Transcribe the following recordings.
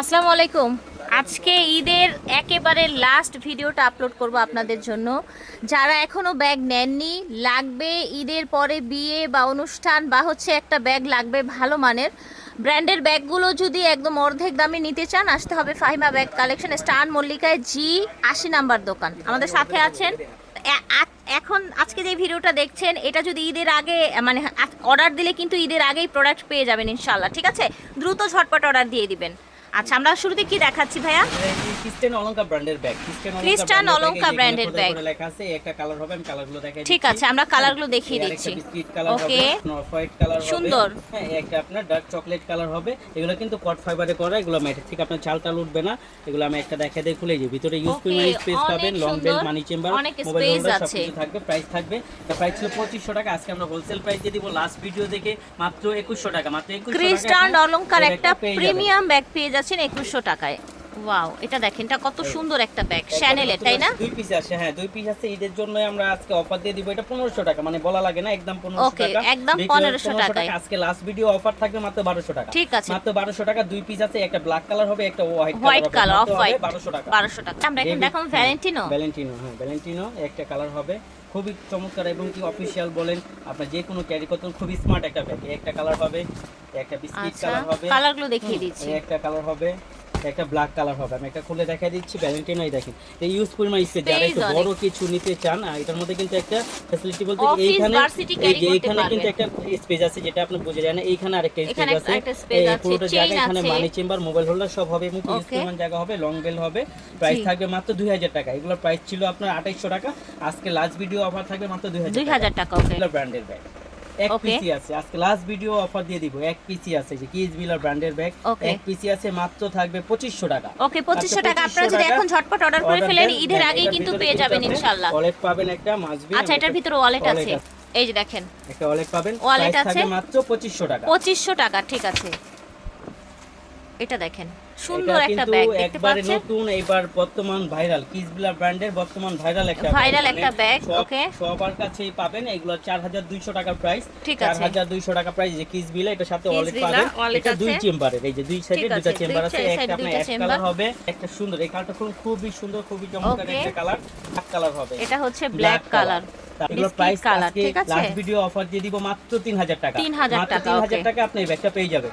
আসসালামু আলাইকুম। আজকে ঈদের একেবারে লাস্ট ভিডিওটা আপলোড করব আপনাদের জন্য। যারা এখনও ব্যাগ নেননি, লাগবে ঈদের পরে বিয়ে বা অনুষ্ঠান বা হচ্ছে একটা ব্যাগ লাগবে ভালো মানের। ব্র্যান্ডের ব্যাগগুলো যদি একদম অর্ধেক দামে নিতে চান, আসতে হবে ফাহিমা ব্যাগ কালেকশন স্টান মল্লিকায় জি আশি নাম্বার দোকান। আমাদের সাথে আছেন। এখন আজকে যে ভিডিওটা দেখছেন, এটা যদি ঈদের আগে মানে অর্ডার দিলে কিন্তু ঈদের আগেই প্রোডাক্ট পেয়ে যাবেন ইনশাল্লাহ ঠিক আছে? দ্রুত ঝটপট অর্ডার দিয়ে দিবেন। আচ্ছা আমরা শুরুতে কি দেখাচ্ছি ভাইয়া? ক্রিস্টান অলঙ্কা ব্র্যান্ডের ব্যাগ Christian অলঙ্কা brand-এর bag। লেখা আছে একটা কালার হবে আমি কালারগুলো দেখাই ঠিক আছে আমরা কালারগুলো দেখিয়ে দিচ্ছি। ওকে হোয়াইট কালার হবে সুন্দর। হ্যাঁ একটা আপনার ডার্ক চকলেট কালার হবে। এগুলো কিন্তু কট ফাইবারে করা এগুলো ম্যাটের ঠিক আপনার চাল টাল উঠবে না। এগুলো আমি একটা দেখাই দিয়ে খুলে যাই। ভিতরে ইউজ পরিমাণ স্পেস পাবেন লং বেল মানি চেম্বার অনেক হোল্ডার আছে। থাকবে প্রাইস থাকবে। প্রাইস ছিল 2500 টাকা আজকে আমরা হোলসেল প্রাইস দিয়ে দিব। লাস্ট ভিডিও দেখে মাত্র 2100 টাকা মাত্র 2100 টাকা ক্রিস্টান অলংকার একটা। প্রিমিয়াম ব্যাগ পেয়ে যাচ্ছেন একুশশো টাকায়। ওয়াও এটা দেখেন এটা কত সুন্দর একটা ব্যাগ শ্যানেলের তাই না? দুই পিস আছে হ্যাঁ দুই পিস আছে ঈদের জন্য আমরা আজকে অফার দিয়ে দিব এটা 1500 টাকা মানে বলা লাগে না একদম 1500 Okay, টাকা। একদম 1500 টাকায়। আজকে লাস্ট ভিডিও অফার থাকবে মাত্র 1200 টাকা। ঠিক আছে। মাত্র 1200 টাকা দুই পিস আছে একটা ব্ল্যাক কালার হবে একটা white white colour off white 1200 টাকা। বারোশো টাকা। আমরা এখন ভ্যালেন্টিনো ভ্যালেন্টিনো হ্যাঁ ভ্যালেন্টিনো একটা কালার হবে খুবই চমৎকার এবং কি অফিশিয়াল বলেন আপনার যে কোনো ক্যারি করতে খুবই স্মার্ট একটা ব্যাগ একটা কালার হবে একটা বিস্কিট আচ্ছা কালার হবে কালারগুলো দেখিয়ে দিচ্ছি। একটা কালার হবে একটা ব্ল্যাক কালার হবে। আমি একটা খুলে দেখাই দিচ্ছি ভ্যালেন্টিনোই দেখেন। এই ইউজ পরিমাণ স্পেস যারা একটু বড় কিছু নিতে চান আহ, এটার মধ্যে কিন্তু একটা ফ্যাসিলিটি বলতে এইখানে এইখানে কিন্তু একটা স্পেস আছে যেটা আপনি বুঝে যান এইখানে আরেকটা স্পেস এখানে আছে। এই পুরোটা জায়গা এখানে মানি চেম্বার মোবাইল হোল্ডার সব হবে। এবং ইউজ. পরিমাণ জায়গা হবে লং বেল হবে। প্রাইস থাকবে মাত্র 2000 টাকা। এগুলোর প্রাইস ছিল আপনার 2800 টাকা। আজকে লাস্ট ভিডিও অফার থাকবে মাত্র 2000 দুই হাজার টাকা ওকে ব্র্যান্ডের ব্যাগ এক পিসি আছে। আজকে লাস্ট ভিডিও অফার দিয়ে দিব। এক পিসি আছে যে কিজ বিলার ব্র্যান্ডের ব্যাগ এক পিসি আছে মাত্র থাকবে 2500 টাকা। ওকে পঁচিশশো মাত্র টাকা। আপনারা যদি এখন ঝটপট অর্ডার করে ফেলেন ঈদের আগেই কিন্তু পেয়ে যাবেন ইনশাল্লাহ ওয়ালেট পাবেন একটা মাসবি আচ্ছা এটার ভিতরে ওয়ালেট আছে। এই যে দেখেন। একটা ওয়ালেট পাবেন। থাকবে আছে। মাত্র 2500 টাকা। পঁচিশশো টাকা ঠিক আছে। এটা দেখেন। সুন্দর একটা ব্যাগ দেখতে পাচ্ছেন? নতুন এবার বর্তমান ভাইরাল কিজবিলা ব্র্যান্ডের বর্তমান ভাইরাল একটা একটা মানে bag, সব- okay. সবার কাছেই পাবেন এগুলো 4200 টাকার প্রাইস 4200 টাকা প্রাইস যে কিজবিলা এটার সাথে ওয়ালেট পাবেন। এটা দুই চেম্বারের এই যে দুই সাইডে দুটো চেম্বার আছে একটা আপনার chamber। কালার হবে একটা সুন্দর এই কালারটা খুব খুবই সুন্দর খুবই চমৎকার একটা কালার ব্ল্যাক কালার হবে। এটা হচ্ছে ব্ল্যাক কালার এগুলোর প্রাইস আজকে লাস্ট ভিডিও অফার দিয়ে দিব মাত্র 3000 টাকা। 3000 টাকা, 3000 okay. টাকা আপনি এই ব্যাগটা পেয়ে যাবেন।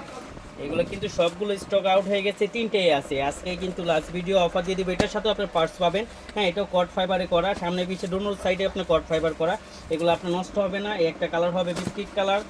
এগুলো কিন্তু সবগুলো স্টক আউট হয়ে গেছে তিনটেই আছে। আজকে কিন্তু লাস্ট ভিডিও অফার দিয়ে দিব এটার সাথে আপনার পার্টস পাবেন। হ্যাঁ এটাও কট ফাইবারে করা সামনে পিছে দোনো সাইডে আপনার কট ফাইবার করা। এগুলো আপনার নষ্ট হবে না একটা কালার হবে বিস্কিট কালার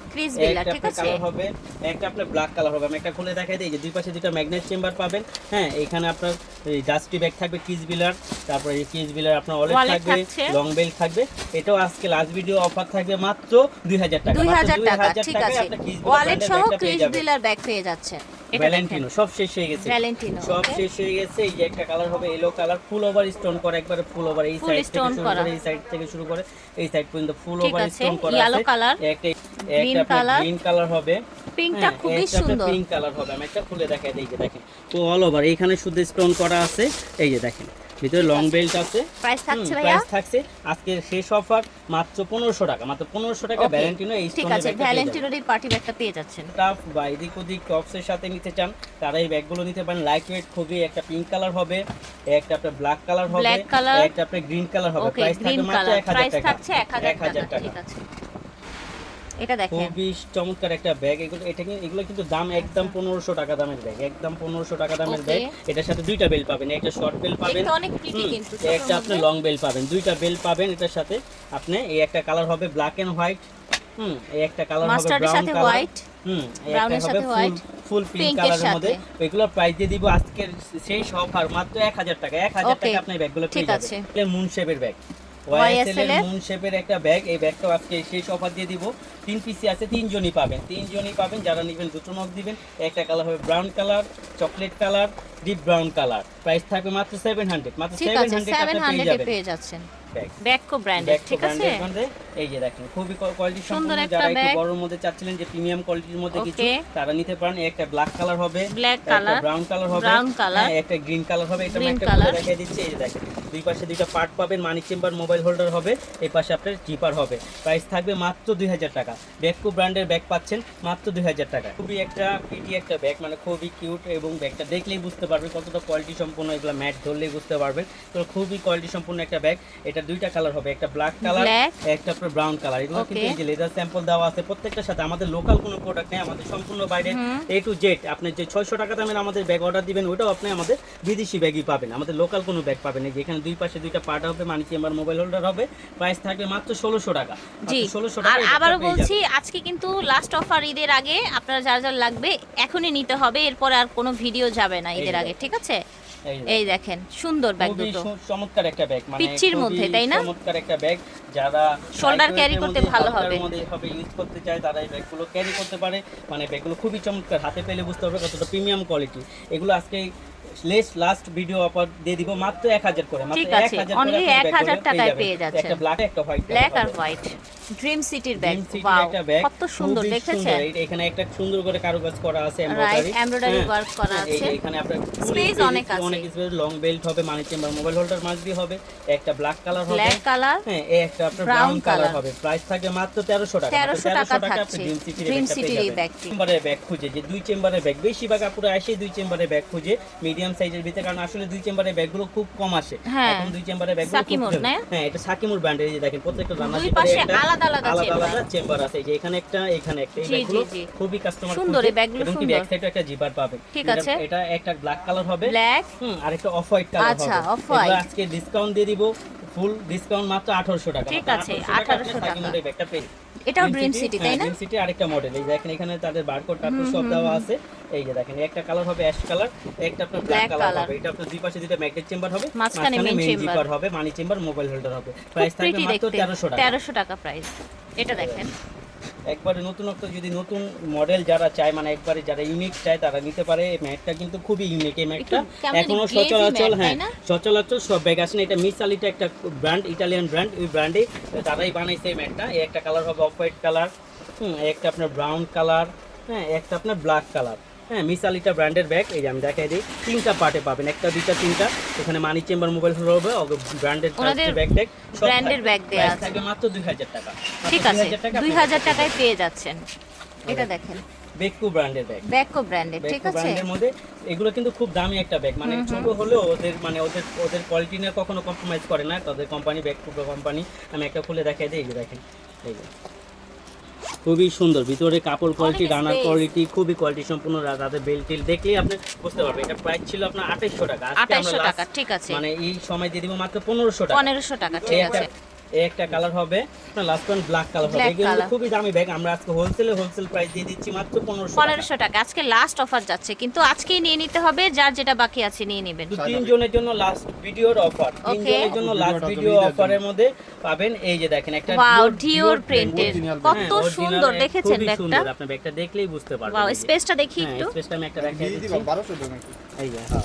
একটা আপনার কালার হবে একটা আপনার ব্ল্যাক কালার হবে। আমি একটা খুলে দেখাই দিই যে দুই পাশে দুটো ম্যাগনেট চেম্বার পাবেন। হ্যাঁ এখানে আপনার এই ডাস্টি ব্যাগ থাকবে কিজ বিলার তারপরে এই কিজ বিলার আপনার Wallet থাকবে। লং বেল থাকবে। এটাও আজকে লাস্ট ভিডিও অফার থাকবে মাত্র 2000 টাকা দুই হাজার টাকা 2000 ঠিক আছে। ওয়ালেট সহ ক্রিস যাবেন। ব্যাগ পেয়ে যাচ্ছে দেখেন। ভ্যালেন্টিনো সব শেষ হয়ে গেছে। ভ্যালেন্টিনো, সব শেষ হয়ে গেছে এই যে একটা কালার হবে এলো কালার ফুল ওভার স্টোন করা একবারে ফুল ওভার এই সাইড থেকে শুরু করা। এই সাইড থেকে শুরু করে এই সাইড পর্যন্ত ফুল ওভার স্টোন করা আছে। কালার একটা গ্রিন একটা গ্রিন কালার হবে। পিঙ্কটা খুবই সুন্দর। পিঙ্ক কালার হবে। আমি একটা খুলে দেখাই দিই যে দেখেন। তো অল ওভার এখানে শুধু স্টোন করা আছে এই যে দেখেন। ভিতরে লং বেল্ট আছে। প্রাইস থাকছে ভাইয়া? price থাকছে। আজকে শেষ অফার মাত্র পনেরোশো টাকা। মাত্র পনেরোশো টাকা ভ্যালেন্টিনো এই ঠিক আছে ভ্যালেন্টিনোর এই পার্টি ব্যাগটা পেয়ে যাচ্ছেন। টাফ বা এদিক ওদিক টপসের সাথে নিতে চান তারা এই ব্যাগগুলো নিতে পারেন। লাইট ওয়েট খুবই একটা পিঙ্ক কালার হবে একটা আপনার ব্ল্যাক কালার হবে একটা আপনার গ্রিন কালার হবে। প্রাইস থাকবে মাত্র কালার 1000 প্রাইস টাকা। থাকছে এক হাজার 1000 টাকা টাকা। ঠিক আছে। এটা দেখেন। খুবই চমৎকার একটা ব্যাগ এগুলো এটা এগুলো কিন্তু দাম একদম পনেরোশো টাকা দামের ব্যাগ একদম পনেরোশো টাকা দামের ব্যাগ এটার সাথে দুইটা বেল পাবেন। একটা শর্ট বেল পাবেন। দেখতে অনেক প্রিটি কিন্তু একটা আপনি লং বেল পাবেন। দুইটা বেল পাবেন এটার সাথে। আপনি এই একটা কালার হবে ব্ল্যাক এন্ড হোয়াইট হুম। এই একটা কালার হবে ব্রাউন সাথে কালার হোয়াইট হুম। এই একটা হবে সাথে ফুল ফুল পিঙ্ক pink এর কালারের মধ্যে। সাথে। এগুলো প্রাইস দিয়ে দিব আজকের সেই অফার মাত্র 1000 টাকা। 1000 Okay, টাকা আপনি ব্যাগগুলো পেয়ে ঠিক যাবেন। আছে। এটা মুন শেপের ব্যাগ ওয়াইএসএল এর? মুন শেপের একটা ব্যাগ এই ব্যাগটাও আজকে শেষ অফার দিয়ে দিব। তিন পিসি আছে তিনজনই পাবেন। তিনজনই পাবেন যারা নেবেন দুটো মগ দিবেন। একটা কালার হবে brown colour chocolate colour deep brown colour price থাকবে মাত্র 700 মাত্র 700 সেভেন হান্ড্রেডে পেয়ে যাচ্ছেন। ব্যাগ ব্র্যান্ডের ব্যাগ ঠিক আছে? এই যে দেখেন খুবই কোয়ালিটি সুন্দর যারা একটু বড়র মধ্যে চাচ্ছিলেন যে প্রিমিয়াম কোয়ালিটির মধ্যে কিছু তারা নিতে পারেন। একটা ব্ল্যাক কালার হবে একটা color, ব্রাউন কালার হবে color, হ্যাঁ, একটা গ্রিন কালার হবে। এটা একটা। খুলে দেখিয়ে দিচ্ছি। এই যে দেখেন দুই পাশে দুইটা পার্ট পাবেন মানি চেম্বার মোবাইল হোল্ডার হবে এই পাশে আপনার জিপার হবে। প্রাইস থাকবে মাত্র দুই হাজার টাকা। ব্যাককো ব্র্যান্ডের ব্যাগ পাচ্ছেন মাত্র দুই হাজার টাকা। খুবই একটা পিটি একটা ব্যাগ মানে খুবই কিউট এবং ব্যাগটা দেখলেই বুঝতে পারবেন কতটা কোয়ালিটি সম্পূর্ণ এগুলো ম্যাট ধরলেই বুঝতে পারবেন। তো খুবই কোয়ালিটি সম্পূর্ণ একটা ব্যাগ এটা দুইটা কালার হবে একটা ব্ল্যাক কালার একটা আপনার ব্রাউন কালার এগুলো কিন্তু এই যে লেদার স্যাম্পল দেওয়া আছে প্রত্যেকটার সাথে আমাদের লোকাল কোনো প্রোডাক্ট নেই আমাদের সম্পূর্ণ বাইরে এ টু জেড আপনি যে ছয়শো টাকা দামের আমাদের ব্যাগ অর্ডার দিবেন ওটাও আপনি আমাদের বিদেশি ব্যাগই পাবেন আমাদের লোকাল কোনো ব্যাগ পাবেন না। যেখানে দুই পাশে দুইটা পার্ট হবে মানি চেম্বার মোবাইল হোল্ডার হবে প্রাইস থাকবে মাত্র ষোলোশো টাকা। জি। ষোলোশো টাকা আবারও বলছি আজকে কিন্তু লাস্ট অফার ঈদের আগে আপনারা যার যার লাগবে এখনই নিতে হবে এরপরে আর কোনো ভিডিও যাবে না ঈদের আগে ঠিক আছে। এই দেখেন। সুন্দর ব্যাগ দুটো। চমৎকার একটা ব্যাগ মানে পিচ্চির মধ্যে, তাই না? চমৎকার একটা ব্যাগ যারা শোল্ডার ক্যারি করতে ভালো হবে। হবে ইউজ করতে চায় তারা এই ব্যাগগুলো ক্যারি করতে পারে। মানে ব্যাগগুলো খুবই চমৎকার হাতে পেলে বুঝতে পারবে কতটা প্রিমিয়াম কোয়ালিটি এগুলো আজকে লেস লাস্ট ভিডিও অফার দিয়ে দিব মাত্র এক হাজার করে মাত্র ঠিক এক আছে, হাজার করে only আপনি 1000 টাকায় পেয়ে যাচ্ছেন। একটা ব্ল্যাক একটা হোয়াইট ব্ল্যাক আর হোয়াইট ড্রিম সিটির ব্যাগ ওয়াও কত সুন্দর দেখেছেন? এখানে একটা সুন্দর করে কারুকাজ করা আছে এমব্রয়ডারি এমব্রয়ডারি ওয়ার্ক করা আছে। এখানে আপনার Space অনেক আছে। অনেক স্পেস লং বেল্ট হবে money chamber mobile holder must be হবে একটা ব্ল্যাক কালার হবে। ব্ল্যাক কালার হ্যাঁ এই একটা আপনার ব্রাউন কালার হবে। প্রাইস থাকবে মাত্র 1300 টাকা। 1300 টাকা থাকছে। ড্রিম সিটির এই ব্যাগটি। চেম্বারের ব্যাগ খুঁজে যে দুই চেম্বারের ব্যাগ বেশিরভাগ আপুরা আসে দুই চেম্বারের ব্যাগ খুঁজে মিডিয়াম সাইজের ভিতরে কারণ আসলে দুই চেম্বারের ব্যাগগুলো খুব কম আসে হ্যাঁ। এখন দুই চেম্বারের ব্যাগগুলো সাকিমুর, না? হ্যাঁ এটা সাকিমুর ব্র্যান্ডের যে দেখেন প্রত্যেকটা জামা দুই পাশে আলাদা আলাদা আলাদা। চেম্বার আছে যে এখানে একটা এখানে একটা এই ব্যাগগুলো। খুবই কাস্টমার সুন্দর, এই ব্যাগগুলো এবং সুন্দর। ব্যাক সাইডে একটা জিপার পাবে ঠিক আছে। এটা একটা ব্ল্যাক কালার হবে ব্ল্যাক হুম আর একটা অফ হোয়াইট কালার হবে আচ্ছা অফ হোয়াইট আজকে ডিসকাউন্ট দিয়ে দিব ফুল ডিসকাউন্ট মাত্র 1800 টাকা। ঠিক আছে, 1800 1800 টাকা। একটা পেন পেয়ে এটাও ড্রিম সিটি তাই না? ড্রিম সিটি আরেকটা মডেল এই দেখেন এখানে তাদের বারকোড টারকোড সব দেওয়া আছে। এই যে দেখেন একটা কালার হবে অ্যাশ কালার একটা আপনার ব্ল্যাক কালার হবে। এটা আপনার দুই পাশে দুটো ম্যাগনেট চেম্বার হবে মাঝখানে মেইন চেম্বার হবে মানি চেম্বার মোবাইল হোল্ডার হবে। প্রাইস থাকবে মাত্র 1300 টাকা। 1300 টাকা প্রাইস এটা দেখেন। একবারে নতুনত্ব যদি নতুন মডেল যারা চায় মানে একবারে যারা ইউনিক চায় তারা নিতে পারে। এই ম্যাটটা কিন্তু খুবই ইউনিক এই ম্যাটটা। এখনও সচরাচর হ্যাঁ সচলাচল? সব ব্যাগ আসেন এটা মিসালিটা একটা ব্র্যান্ড ইটালিয়ান ব্র্যান্ড ওই ব্র্যান্ডে তারাই বানাইছে এই ম্যাটটা। এই একটা কালার হবে অফ হোয়াইট কালার হুম একটা আপনার ব্রাউন কালার হ্যাঁ একটা আপনার ব্ল্যাক কালার হ্যাঁ মিস আলিটা ব্র্যান্ডের ব্যাগ এই যে আমি দেখাই দিই। তিনটা পার্টে পাবেন একটা দুইটা তিনটা। এখানে মানি চেম্বার মোবাইল হবে ব্র্যান্ডের ব্যাগ ট্যাগ এর bag দেয়া আছে। মাত্র দুই হাজার টাকা। ঠিক আছে 2000 দুই হাজার টাকায় পেয়ে যাচ্ছেন। এটা দেখেন। বেকু ব্র্যান্ডের ব্যাগ ব্যাকো ব্র্যান্ডের ঠিক আছে? ব্র্যান্ডের মধ্যে। এগুলো কিন্তু খুব দামি একটা ব্যাগ মানে ছোট হলেও ওদের মানে ওদের ওদের কোয়ালিটি নিয়ে কখনো কম্প্রোমাইজ করে না। তাদের কোম্পানি ব্যাকু কোম্পানি আমি একটা খুলে দেখাই দিই এই দেখেন। এই যে। খুবই সুন্দর। ভিতরে কাপড় কোয়ালিটি ডানার রানার কোয়ালিটি খুবই কোয়ালিটি সম্পূর্ণ তাদের বেল্ট টিল। দেখলেই আপনি বুঝতে পারবেন এটা প্রাইস ছিল আপনার আঠাশশো টাকা। last টাকা ঠিক আছে। মানে এই সময় দিয়ে দিব মাত্র পনেরোশো টাকা। পনেরোশো টাকা ঠিক আছে। একটা কালার হবে লাস্ট ওয়ান ব্ল্যাক কালার হবে। এগুলো খুবই দামি ব্যাগ আমরা আজকে হোলসেলে হোলসেল প্রাইস দিয়ে দিচ্ছি মাত্র পনেরোশো টাকা। পনেরোশো টাকা আজকে লাস্ট অফার যাচ্ছে কিন্তু আজকেই নিয়ে নিতে হবে যার যেটা বাকি আছে নিয়ে নেবেন। তো তিনজনের জন্য লাস্ট ভিডিওর অফার তিনজনের জন্য লাস্ট ভিডিও অফারের মধ্যে পাবেন এই যে দেখেন একটা ওয়াও ডিওর প্রিন্টের কত হ্যাঁ, সুন্দর দেখেছেন ব্যাগটা? সুন্দর আপনি ব্যাগটা দেখলেই বুঝতে পারবেন ওয়াও স্পেসটা দেখি হ্যাঁ, একটু। স্পেসটা আমি একটা নাকি? এই যে হ্যাঁ।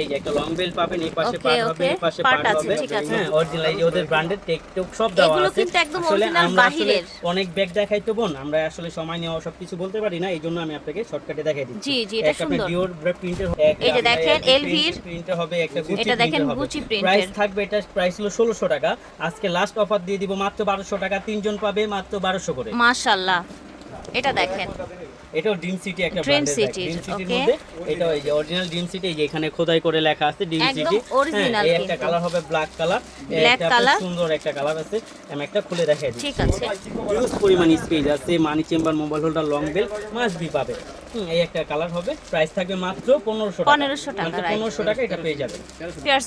এই যে একটা লং বেল পাবেন এই পাশে পার্ট হবে এই পাশে পার্ট হবে। ঠিক আছে। হ্যাঁ অরিজিনাল ওদের ব্র্যান্ডেড টেক সব দেওয়া আছে। আসলে আমরা আসলে অনেক ব্যাগ দেখাই তো বোন আমরা আসলে সময় নিয়ে সব কিছু বলতে পারি না এই জন্য আমি আপনাকে শর্টকাটে দেখাই দিচ্ছি। জি, জি, এটা সুন্দর। ডিওর প্রিন্টের এই যে দেখেন, LV -র প্রিন্টার হবে একটা গুচি এটা দেখেন, এর। প্রাইস থাকবে এটা প্রাইস হলো 1600 টাকা। আজকে লাস্ট অফার দিয়ে দিব মাত্র 1200 টাকা তিনজন পাবে মাত্র 1200 করে। মাশাআল্লাহ এটা দেখেন। এটাও ড্রিম সিটি একটা সিটি ড্রিম সিটির মধ্যে এটা এই যে অরিজিনাল ড্রিম সিটি এই যে এখানে খোদাই করে লেখা আছে ড্রিম সিটি original এই একটা কালার হবে ব্ল্যাক কালার ব্ল্যাক কালার সুন্দর একটা কালার আছে। আমি একটা খুলে দেখাই দিই ঠিক আছে। ইউজ পরিমাণ স্পেস আছে money chamber mobile holder long belt must be পাবে। এই একটা কালার হবে। প্রাইস থাকবে মাত্র পনেরোশো টাকা। 1500 টাকা, right. পনেরোশো টাকা এটা পেয়ে যাবেন।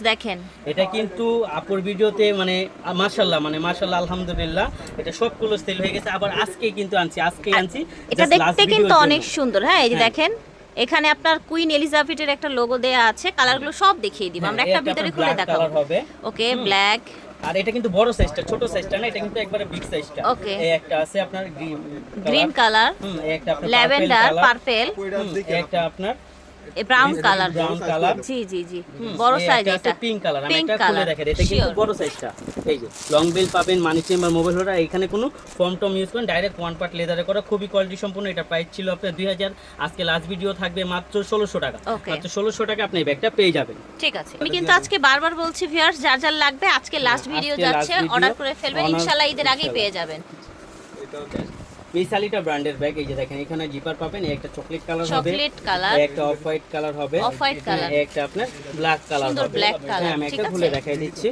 দেখেন। এটা কিন্তু আপুর ভিডিওতে মানে মাশাল্লাহ মানে মাশাল্লাহ আলহামদুলিল্লাহ এটা সবগুলো সেল হয়ে গেছে। আবার আজকে কিন্তু আনছি আজকে আনছি। এটা দেখতে কিন্তু অনেক সুন্দর। হ্যাঁ এই যে হ্যাঁ। দেখেন এখানে আপনার কুইন এলিজাবেথের একটা লোগো দেয়া আছে। কালারগুলো সব দেখিয়ে দিব। আমরা হ্যাঁ, একটা ভিতরে খুলে দেখাবো। হবে। ওকে ব্ল্যাক আর এটা কিন্তু বড় সাইজটা ছোট সাইজটা না এটা কিন্তু একবারে বিগ সাইজটা ওকে এই একটা আছে আপনার গ্রিন কালার হুম এই একটা আপনার ল্যাভেন্ডার পার্পল একটা আপনার ব্রাউন কালার ব্রাউন কালার জি জি জি। বড় সাইজ এটা। পিঙ্ক কালার আমি একটা খুলে color, এটা কিন্তু বড় সাইজটা এই যে লং বেল পাবেন মানি চেম্বার মোবাইল হোল্ডার এখানে কোনো ফর্ম টম ইউজ করেন ডাইরেক্ট ওয়ান পার্ট লেদারে করা খুবই কোয়ালিটি সম্পূর্ণ। এটা প্রাইস ছিল আপনার দুই হাজার আজকে লাস্ট ভিডিও থাকবে মাত্র ষোলোশো টাকা। মাত্র ষোলোশো টাকা আপনি এই ব্যাগটা পেয়ে যাবেন। ঠিক আছে। আমি কিন্তু আজকে বারবার বলছি ভিউয়ার্স যার যার লাগবে আজকে লাস্ট ভিডিও যাচ্ছে অর্ডার করে ফেলবেন ইনশাআল্লাহ ঈদের আগেই ইনশাল্লাহ। পেয়ে যাবেন। মিসালিটা ব্র্যান্ডের ব্যাগ এই যে দেখেন এখানে জিপার পাবেন একটা চকলেট কালার হবে চকলেট কালার। একটা অফ হোয়াইট কালার হবে অফ হোয়াইট কালার। একটা আপনার ব্ল্যাক কালার হবে। colour, হ্যাঁ আমি একটা। খুলে দেখাই দিচ্ছি।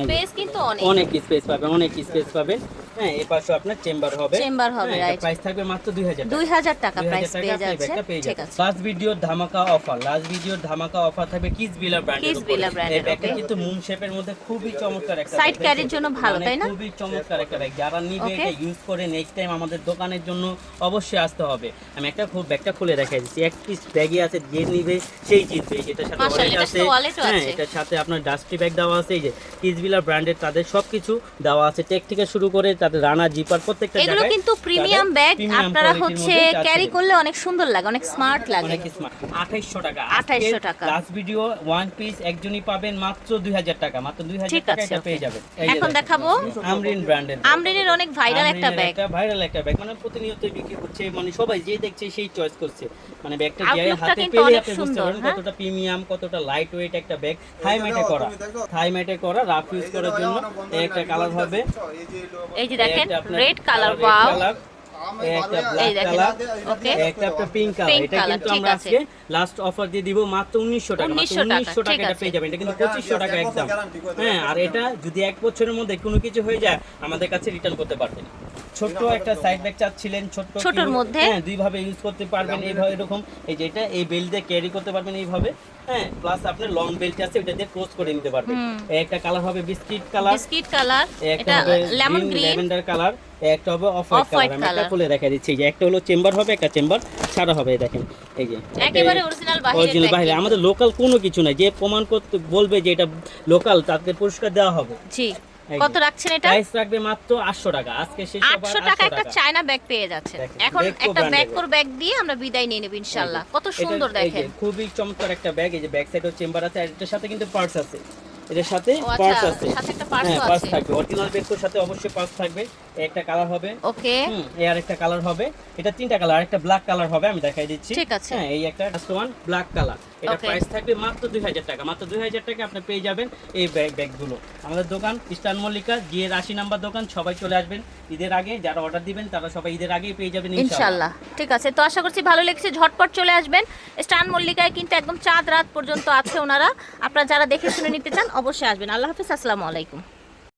স্পেস কিন্তু অনেক। অনেক স্পেস পাবেন অনেক স্পেস পাবেন হ্যাঁ এই পাশে আপনার চেম্বার হবে। Chamber হবে, right. প্রাইস থাকবে মাত্র 2000 টাকা। দুই হাজার টাকা প্রাইস পেয়ে যাচ্ছে। ঠিক আছে। লাস্ট ভিডিওর ধামাকা অফার লাস্ট ভিডিওর ধামাকা অফার থাকবে কিস বিলার ব্র্যান্ডের Kids Billa brand এই ব্যাগটা কিন্তু মুন শেপের মধ্যে খুবই চমৎকার একটা Side bag, জন্য ভালো, মানে তাই না? খুবই চমৎকার একটা ব্যাগ যারা নিবে. এটা ইউজ করে নেক্সট টাইম আমাদের দোকানের জন্য অবশ্যই আসতে হবে। আমি একটা খুব ব্যাগটা খুলে দেখাই দিচ্ছি। এক পিস ব্যাগই আছে যে নিবে সেই জিতবে। এটার সাথে মাশাআল্লাহ, wallet এটার সাথে wallet ও হ্যাঁ আছে। এটার সাথে আপনার ডাস্টি ব্যাগ দেওয়া আছে। এই যে কিসবিলার ব্র্যান্ডের তাদের সবকিছু দেওয়া আছে টেক থেকে শুরু করে তাদের রানা জিপার প্রত্যেকটা এগুলো কিন্তু প্রিমিয়াম ব্যাগ আপনারা হচ্ছে ক্যারি করলে অনেক সুন্দর লাগে অনেক স্মার্ট লাগে অনেক স্মার্ট 2800 টাকা 2800 টাকা। লাস্ট ভিডিও ওয়ান পিস একজনই পাবেন মাত্র 2000 টাকা মাত্র 2000 টাকা এটা পেয়ে যাবেন এখন দেখাবো আমরিন ব্র্যান্ডের আমরিনের অনেক ভাইরাল একটা ব্যাগ একটা ভাইরাল একটা ব্যাগ মানে প্রতিনিয়ত বিক্রি হচ্ছে মানে সবাই যে দেখছে সেই চয়েস করছে মানে ব্যাগটা যে হাতে পেলে আপনি বুঝতে পারবেন হ্যাঁ? কতটা প্রিমিয়াম কতটা লাইট ওয়েট একটা ব্যাগ থাই ম্যাটে করা থাই ম্যাটে করা রাফ ইউজ করার জন্য। এই একটা কালার হবে। এই যে দেখেন রেড কালার ওয়াও একটা এই ব্ল্যাক দেখেন কালার ওকে একটা একটা পিঙ্ক কালার এটা কিন্তু আমরা আজকে লাস্ট অফার দিয়ে দিব মাত্র 1900 টাকা 1900 টাকা, 1900 টাকা ঠিক এটা পেয়ে যাবেন। এটা কিন্তু 2500 টাকা একদম। হ্যাঁ আর এটা যদি এক বছরের মধ্যে কোনো কিছু হয়ে যায় আমাদের কাছে রিটার্ন করতে পারবেন। ছোট্ট একটা সাইড ব্যাগ চাচ্ছিলেন ছোট্ট ছোটর মধ্যে? হ্যাঁ দুই ভাবে ইউজ করতে পারবেন এইভাবে এরকম। এই যে এটা এই বেল্ট দিয়ে ক্যারি করতে পারবেন এইভাবে। হ্যাঁ প্লাস আপনার লং বেল্ট আছে ওটা দিয়ে ক্লোজ করে নিতে পারবেন। একটা কালার হবে বিস্কিট কালার বিস্কিট কালার একটা lemon green green lavender colour একটা হবে অফ হোয়াইট কালার আমি একটা খুলে দেখা দিচ্ছি। যে একটা হলো চেম্বার হবে একটা চেম্বার ছাড়া হবে দেখেন এই যে। একেবারে অরিজিনাল বাহিরের অরিজিনাল বাইরে আমাদের লোকাল কোনো কিছু নাই। যে প্রমাণ করতে বলবে যে এটা লোকাল তাকে পুরস্কার দেওয়া হবে। জি। কত। রাখছেন এটা? প্রাইস রাখবে মাত্র 800 টাকা। আজকে শেষ হবে আটশো টাকা একটা চায়না ব্যাগ পেয়ে যাচ্ছে এখন একটা brand-এর ব্যাগ ব্যাগ দিয়ে আমরা বিদায় নিয়ে নেব ইনশাল্লাহ কত সুন্দর দেখেন। খুবই চমৎকার একটা ব্যাগ এই যে ব্যাক সাইডে চেম্বার আছে আর এটার সাথে কিন্তু পার্টস আছে। এটার সাথে আচ্ছা, আছে। সাথে হ্যাঁ ও থাকবে। অরিজিনাল ব্যাগটার সাথে অবশ্যই পার্টস থাকবে। একটা কালার হবে। ওকে। এই আর একটা কালার হবে। এটা তিনটা কালার একটা ব্ল্যাক কালার হবে আমি দেখাই দিচ্ছি। ঠিক আছে। হ্যাঁ এই একটা কাস্টমার ব্ল্যাক কালার এটা প্রাইস থাকবে মাত্র 2000 টাকা। মাত্র 2000 টাকা আপনি পেয়ে যাবেন এই ব্যাগ ব্যাগগুলো আমাদের দোকান ইস্টার্ন মল্লিকা জিএর 80 নাম্বার দোকান সবাই চলে আসবেন ঈদের আগে। যারা অর্ডার দিবেন তারা সবাই ঈদের আগেই পেয়ে যাবেন ইনশাল্লাহ। ঠিক আছে তো আশা করছি ভালো লেগেছে। ঝটপট চলে আসবেন। স্টান মল্লিকায় কিন্তু একদম চাঁদ রাত পর্যন্ত আছে ওনারা। আপনারা যারা দেখে শুনে নিতে চান অবশ্যই আসবেন। আল্লাহ হাফিজ আসসালামু আলাইকুম।